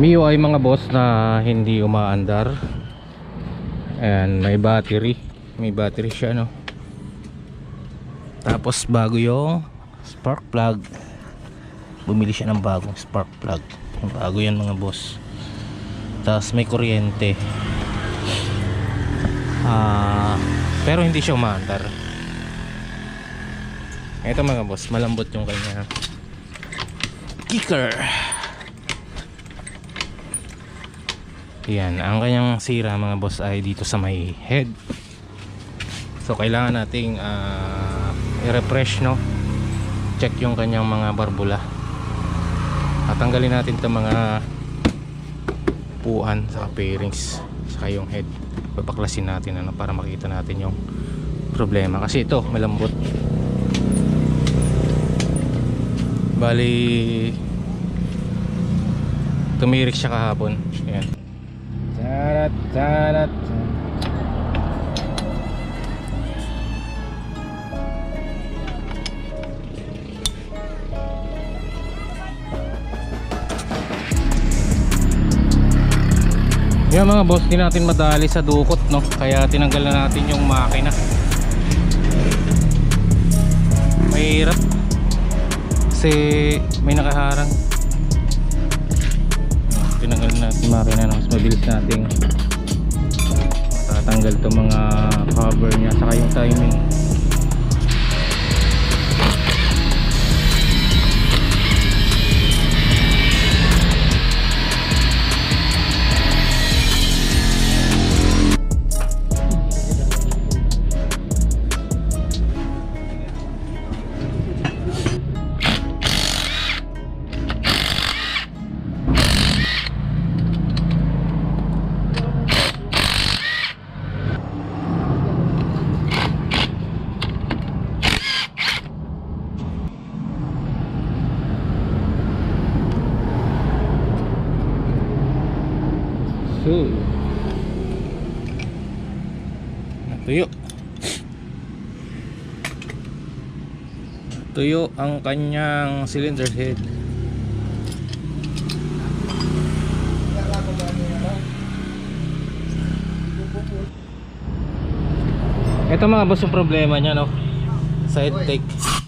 Ay mga boss na hindi umaandar. Ayan, may battery. May battery siya no? Tapos bago yung spark plug. Bumili siya ng bagong spark plug. Bago yan mga boss. Tapos may kuryente. Ah, Pero hindi siya umaandar. Ito mga boss, malambot yung kanya. Kicker Yan, ang kanyang sira mga boss ay dito sa may head. So kailangan nating ah, i-refresh no. Check yung kanyang mga barbula. At tanggalin natin 'tong mga puan sa bearings sa yung head. Papaklasin natin ano para makita natin yung problema kasi ito malambot. Bali tumirik siya kahapon. Yan. Tarat, tarat. Yan mga boss, di natin madali sa dukot no. Kaya tinanggal na natin yung makina. Mahirap. Kasi may nakaharang tinanggal yung makina no? mas mabilis nating tatanggal to mga cover niya saka yung timing so natuyo. Tuyo ang kanyang cylinder head. Ito mga boss yung problema niya no? Side take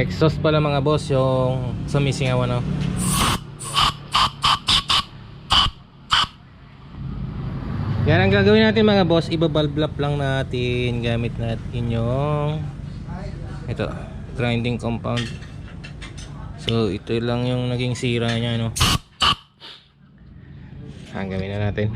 exhaust pala mga boss yung sumisingaw ano? Yan ang gagawin natin mga boss. Ibabalblap lang natin gamit natin yung ito grinding compound. So ito lang yung naging sira niya no ang gawin na natin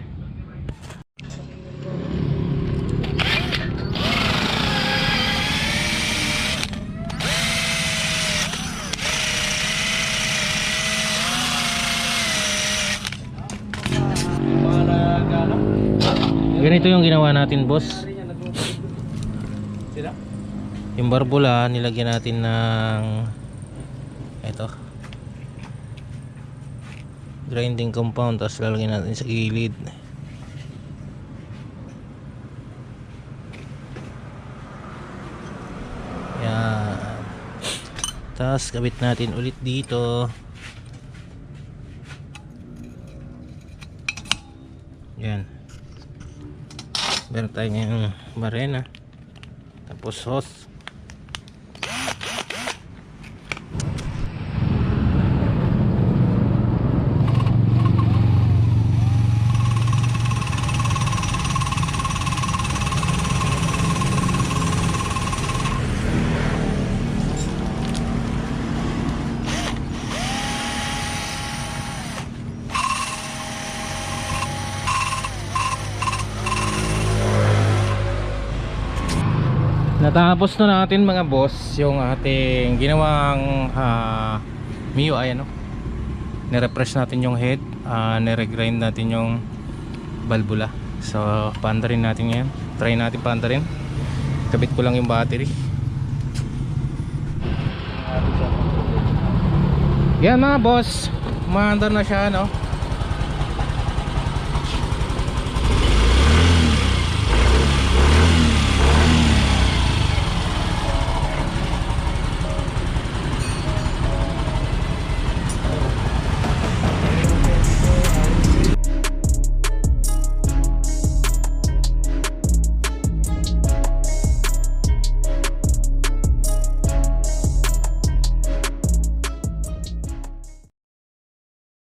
ganito yung ginawa natin boss. Yung barbula nilagyan natin ng ito grinding compound tapos lalagyan natin sa gilid. Yan. Tapos kabit natin ulit dito. Yan meron tayong marena tapos hose Natapos na natin mga boss yung ating ginawang uh, Mio ay ano? Nirefresh natin yung head uh, Nire-grind natin yung balbula. So paandarin natin ngayon Try natin paandarin Kabit ko lang yung battery. Yan mga boss. Umaandar na siya no